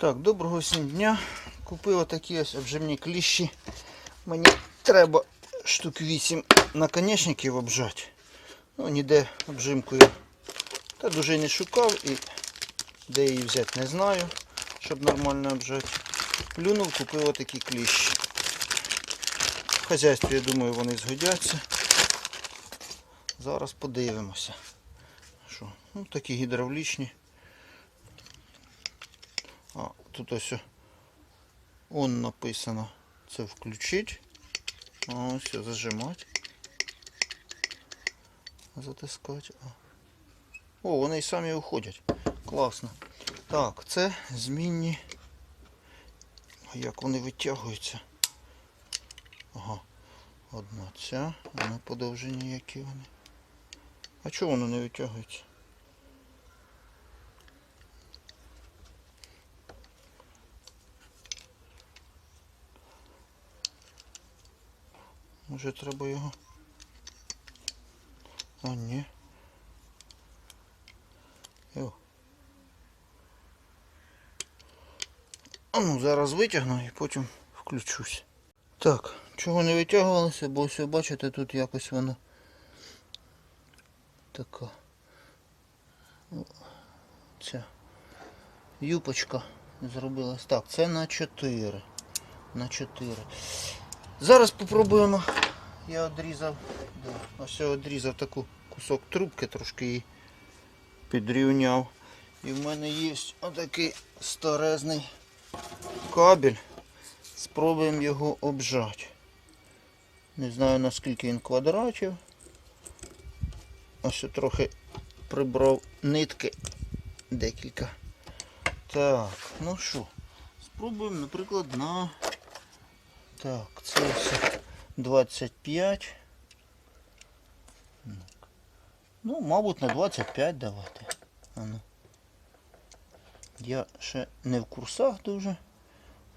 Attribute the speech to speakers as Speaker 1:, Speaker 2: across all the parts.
Speaker 1: Так, доброго всім дня. Купив отакі ось обжимні кліщі. Мені треба штук 8 наконечників обжати. Ну, ніде обжимку я та дуже не шукав і де її взяти не знаю, щоб нормально обжати. Плюнув, купив отакі кліщі. В хазяйстві, я думаю, вони згодяться. Зараз подивимося. Що? Ну, такі гідравлічні. Тут ось он написано. Це включить. Ось зажимати. Затискати. О, вони і самі уходять. Класно. Так, це змінні. Як вони витягуються? Ага. Одна ця, а на подовжені які вони. А чого воно не витягується? Може треба його. А ні. Йо. А ну зараз витягну і потім включусь. Так, чого не витягувалося, бо ось бачите, тут якось воно така. Ця юпочка зробилась. Так, це на 4. На 4. Зараз попробуємо. Я одрізав. Ось я одрізав таку кусок трубки, трошки її підрівняв. І в мене є отакий старезний кабель. Спробуємо його обжати. Не знаю наскільки він квадратів. Ось я трохи прибрав нитки декілька. Так, ну що, спробуємо, наприклад, на так, це все 25. Ну, мабуть, на 25 давати. А ну. Я ще не в курсах дуже.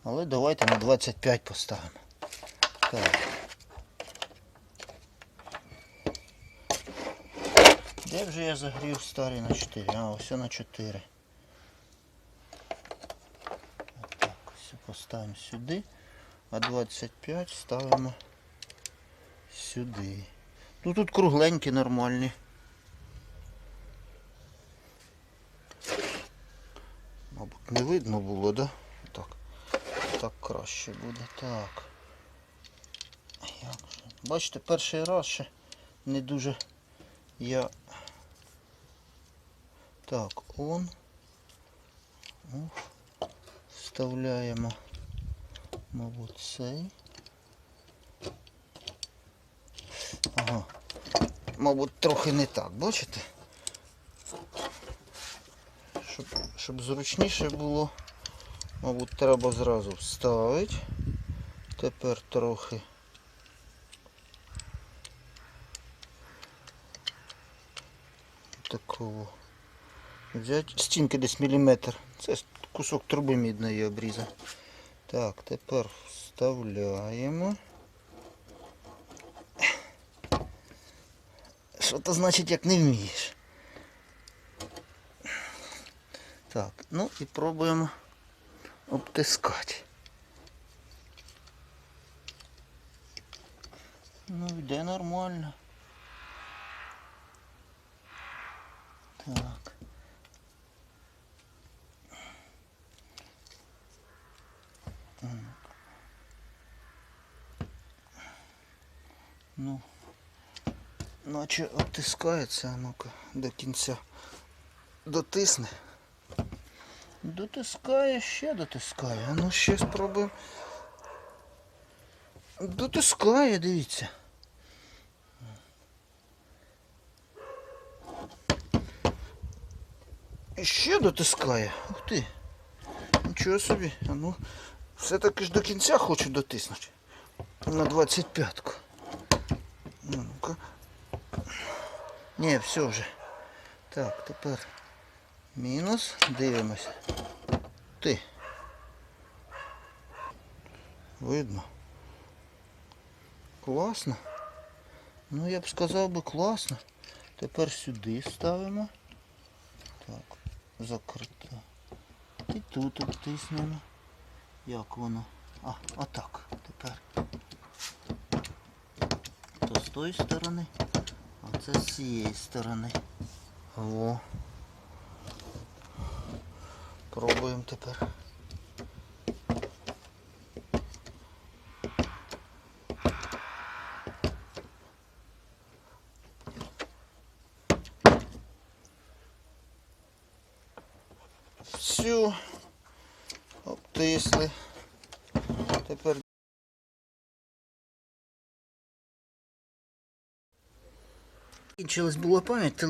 Speaker 1: Але давайте на 25 поставимо. Так. Де вже я загрів старий на 4? А, ось на 4. Отак, ось поставимо сюди. А 25 ставимо сюди. Ну тут кругленькі нормальні. Мабуть, не видно було, да? Так. Так краще буде. Так. Як же? Бачите, перший раз ще не дуже я. Так, он. О, вставляємо, мабуть, цей. Ага. Мабуть, трохи не так, бачите? Щоб, щоб зручніше було, мабуть, треба зразу вставити. Тепер трохи. Такого. Взяти стінки десь міліметр. Це кусок труби мідної обрізав. Так, тепер вставляємо. Що то значить, як не вмієш? Так, ну і пробуємо обтискати. Ну, йде нормально. Так. Ну, наче обтискається, а ну-ка, до кінця дотисне. Дотискає, ще дотискає. А ну ще спробуємо. Дотискає, дивіться. І ще дотискає. Ух ти. Нічого собі. А ну, все-таки ж до кінця хочу дотиснути. На 25-ку. Ну, Ну-ка. Ні, все вже. Так, тепер мінус. Дивимося. Ти. Видно. Класно. Ну я б сказав би класно. Тепер сюди ставимо. Так, закрито. І тут обтиснемо. Як воно? А, отак. Тепер. То з тої сторони, а це з цієї сторони. Во. Пробуємо тепер. Всю обтисли. Тепер Кінчилась була пам'ять.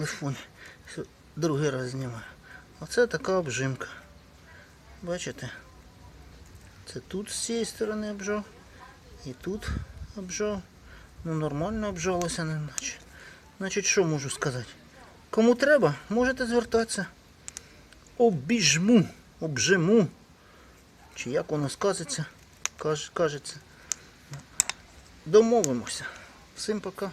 Speaker 1: Що Другий раз знімаю. Оце така обжимка. Бачите? Це тут з цієї сторони обжав. І тут обжав. Ну нормально обжалося, не наче. Значить, що можу сказати? Кому треба, можете звертатися. Обіжму, обжиму. Чи як воно скажеться? кажеться. Домовимося. Всім пока.